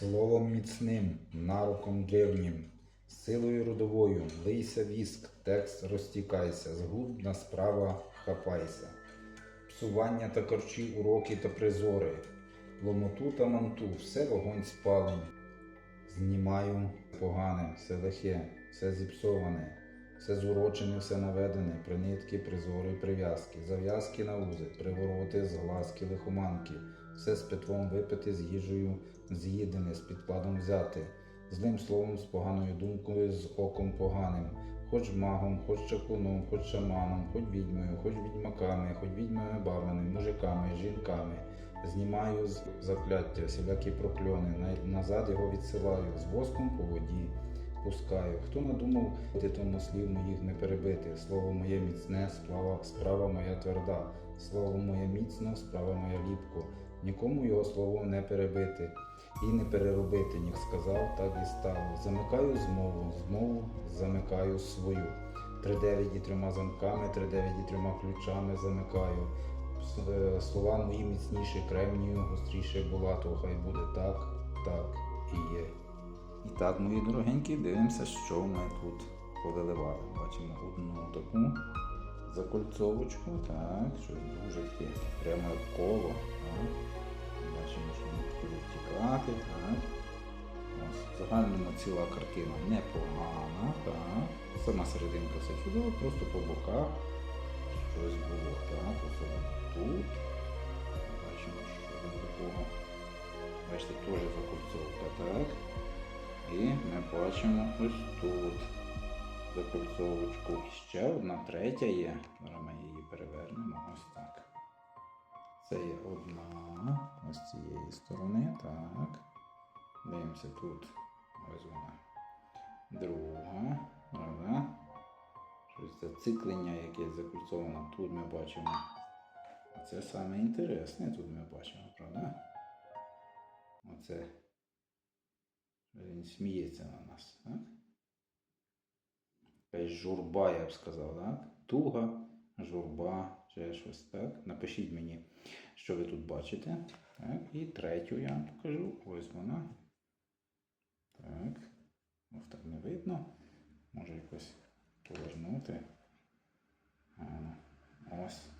Словом міцним, нароком древнім, силою родовою, лийся віск, текст розтікайся, згубна справа хапайся. Псування та корчі, уроки та призори, ломоту та манту, все вогонь спалень. Знімаю погане, все лихе, все зіпсоване, все зурочене, все наведене, принитки, призори, прив'язки, зав'язки на узи, привороти, зглазки, лихоманки, все з питвом випити, з їжею з'їдене, з підкладом взяти, злим словом, з поганою думкою, з оком поганим, хоч магом, хоч чаклуном, хоч шаманом, хоч відьмою, хоч відьмаками, хоч відьмами бабами, мужиками, жінками. Знімаю з закляття, всілякі прокльони, назад його відсилаю, з воском по воді пускаю. Хто надумав ти тому слів моїх не перебити? Слово моє міцне, справа, справа моя тверда, слово моє міцно, справа моя ліпко. Нікому його слово не перебити і не переробити, ніг сказав, так і стало. Замикаю змову, змову замикаю свою. Тридев'ять і трьома замками, тридев'ять і трьома ключами замикаю. Е, Слова мої міцніші кремнію, гостріше була, то хай буде так, так і є. І так, мої дорогенькі, дивимося, що ми тут повиливали. Бачимо одну таку закольцовочку, так, що дуже таке прямо коло. Так. Бачимо, що вони такі втікати, так. Ось, в загальному ціла картина непогана, так. Сама серединка все чудово, просто по боках щось було, так. Особливо тут. Бачимо, що там такого. Бачите, теж закольцовка, так. І ми бачимо ось тут закольцовочку. Ще одна третя є. Зараз ми її перевернемо ось так. Це є одна ось з цієї сторони, так. Дивимося тут. Ось вона. Друга. Правда? Щось зациклення, яке закольцовано. Тут ми бачимо. Це саме інтересне тут ми бачимо, правда? Оце. Він сміється на нас, так? Якась журба, я б сказав, так? Туга, журба, ще щось, так? Напишіть мені, що ви тут бачите. Так, і третю я вам покажу. Ось вона. Так. Ось так не видно. Може якось повернути. Ну, Ось.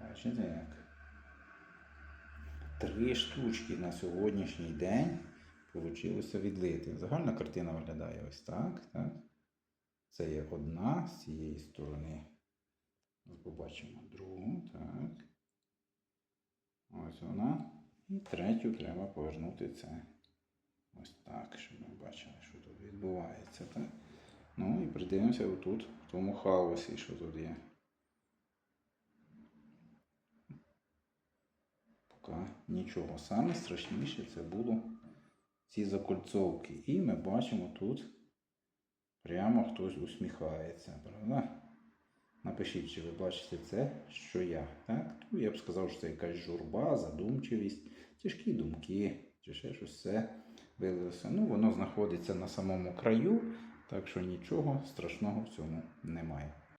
Бачите як? Три штучки на сьогоднішній день вийшло відлити. Загальна картина виглядає ось так. так. Це є одна з цієї сторони. Побачимо другу. Так. Ось вона. І третю треба повернути це. Ось так, щоб ми бачили, що тут відбувається. Так? Ну і придивимося отут, в тому хаосі, що тут є. Поки нічого. Саме страшніше це було ці закольцовки. І ми бачимо тут прямо хтось усміхається, правда? Напишіть, чи ви бачите це, що я. Так? Ну, я б сказав, що це якась журба, задумчивість, тяжкі думки, чи ще щось все вилилося. Ну, воно знаходиться на самому краю, так що нічого страшного в цьому немає.